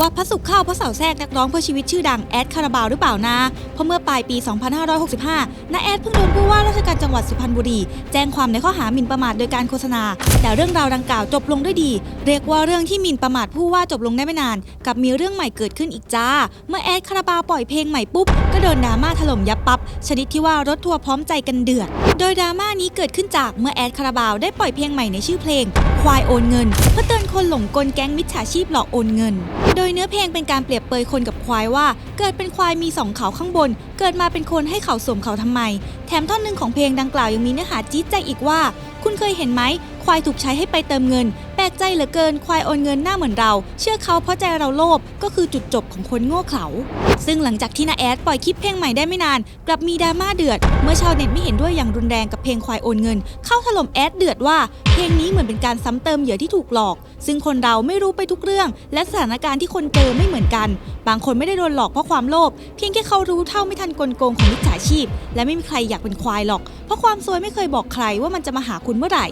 ว่าพระสุขเข้าพระเสาแทรกนักร้องเพื่อชีวิตชื่อดังแอดคาราบาวหรือเปล่านะ เพราะเมื่อปลายปี 2565น้าแอดเพิ่งโดนผู้ว่าราชการจังหวัดสุพรรณบุรี แจ้งความในข้อหาหมิ่นประมาทโดยการโฆษณา แต่เรื่องราวดังกล่าวจบลงด้วยดี เรียกว่าเรื่องที่หมิ่นประมาทผู้ว่าจบลงได้ไม่นาน กับมีเรื่องใหม่เกิดขึ้นอีกจ้า เมื่อแอดคาราบาวปล่อยเพลงใหม่ปุ๊บก็โดนดราม่าถล่มยับปับชนิดที่ว่ารถทัวร์พร้อมใจกันเดือด โดยดราม่านี้เกิดขึ้นจากเมื่อแอดคาราบาวได้ปล่อยเพลงใหม่ในชื่อเพลงควายโอนเงินเพื่อเตือนคนหลงกลแก๊งมิจฉาชีพหลอกโอนเงิน โดยเนื้อเพลงเป็นการเปรียบเปยคนกับควายว่า เกิดเป็นควายมีสองเขาข้างบน เกิดมาเป็นคนให้เขาสวมเขาทำไม แถมท่อนหนึ่งของเพลงดังกล่าวยังมีเนื้อหาจี๊ดใจอีกว่า คุณเคยเห็นไหม ควายถูกใช้ให้ไปเติมเงิน แปลกใจเหลือเกิน ควายโอนเงินหน้าเหมือนเรา เชื่อเขาเพราะใจเราโลภ ก็คือจุดจบของคนโง่เขลา ซึ่งหลังจากที่นาแอดปล่อยคลิปเพลงใหม่ได้ไม่นาน กลับมีดราม่าเดือด เมื่อชาวเน็ตไม่เห็นด้วยอย่างรุนแรงกับเพลงควายโอนเงิน เข้าถล่มแอดเดือดว่า เพลงนี้เหมือนเป็นการซ้ำเติมเหยื่อที่ถูกหลอก ซึ่งคนเราไม่รู้ไปทุกเรื่อง และสถานการณ์ที่คนเจอไม่เหมือนกัน บางคนไม่ได้โดนหลอกเพราะความโลภเพียงแค่เขารู้เท่าไม่ทันกลโกงของมิจฉาชีพ และไม่มีใครอยากเป็นควายหรอก เพราะความซวยไม่เคยบอกใครว่ามันจะมาหาคุณเมื่อไหร่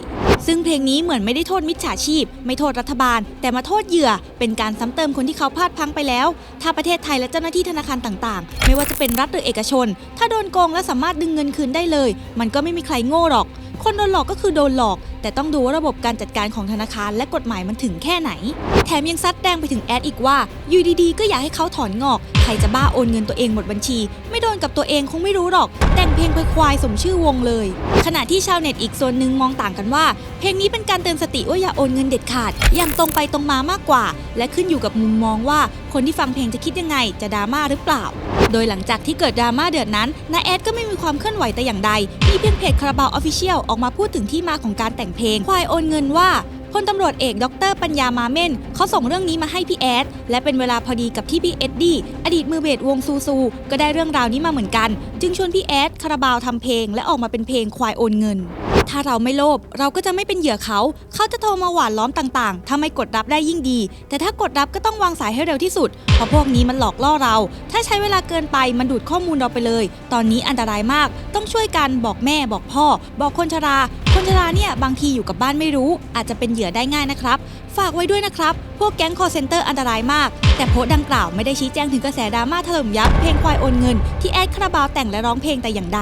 ซึ่งเพลงนี้เหมือนไม่ได้โทษมิจฉาชีพ ไม่โทษรัฐบาล แต่มาโทษเหยื่อ เป็นการซ้ำเติมคนที่เขาพลาดพังไปแล้ว ถ้าประเทศไทยและเจ้าหน้าที่ธนาคารต่างๆ ไม่ว่าจะเป็นรัฐหรือเอกชน ถ้าโดนโกงและสามารถดึงเงินคืนได้เลย มันก็ไม่มีใครโง่หรอก คนโดนหลอกก็คือโดนหลอก แต่ต้องดูว่าระบบการจัดการของธนาคารและกฎหมายมันถึงแค่ไหน แถมยังซัดแดงไปถึงแอดอีกว่าอยู่ดีๆ ก็อยากให้เขาถอนงอก ครจะบ้าโอนเงินตัวเองหมดบัญชี ไม่โดนกับตัวเองคงไม่รู้หรอก แต่งเพลงควายสมชื่อวงเลย ขณะที่ชาวเน็ตอีกส่วนหนึ่งมองต่างกันว่า เพลงนี้เป็นการเตือนสติว่าอย่าโอนเงินเด็ดขาดอย่างตรงไปตรงมามากกว่า และขึ้นอยู่กับมุมมองว่าคนที่ฟังเพลงจะคิดยังไงจะดราม่าหรือเปล่า โดยหลังจากที่เกิดดราม่าเดือดนั้นนาแอดก็ไม่มีความเคลื่อนไหวแต่อย่างใดมีเพียงเพจคาราบาวออฟฟิเชียลออกมาพูดถึงที่มาของการแต่งเพลงควายโอนเงินว่า พลตำรวจเอกดรปัญญามาเม่นเขาส่งเรื่องนี้มาให้พี่แอด และเป็นเวลาพอดีกับที่พี่เอ็ดดี้อดีตมือเบสวงซูซู ก็ได้เรื่องราวนี้มาเหมือนกัน จึงชวนพี่แอดคาราบาวทำเพลง และออกมาเป็นเพลงควายโอนเงิน ถ้าเราไม่โลภเราก็จะไม่เป็นเหยื่อเขา เขาจะโทรมาหวานล้อมต่างๆ ถ้าไม่กดรับได้ยิ่งดี แต่ถ้ากดรับก็ต้องวางสายให้เร็วที่สุด เพราะพวกนี้มันหลอกล่อเรา ถ้าใช้เวลาเกินไปมันดูดข้อมูลเราไปเลย ตอนนี้อันตรายมาก ต้องช่วยกันบอกแม่บอกพ่อ บอกคนชรา คนชราเนี่ยบางทีอยู่กับบ้านไม่รู้ อาจจะเป็นเหยื่อได้ง่ายนะครับ ฝากไว้ด้วยนะครับ พวกแก๊งคอเซนเตอร์อันตรายมาก แต่โพสต์ดังกล่าวไม่ได้ชี้แจงถึงกระแสดราม่าถล่มยับเพลงควายโอนเงินที่แอดคาราบาวแต่งและร้องเพลงแต่อย่างใด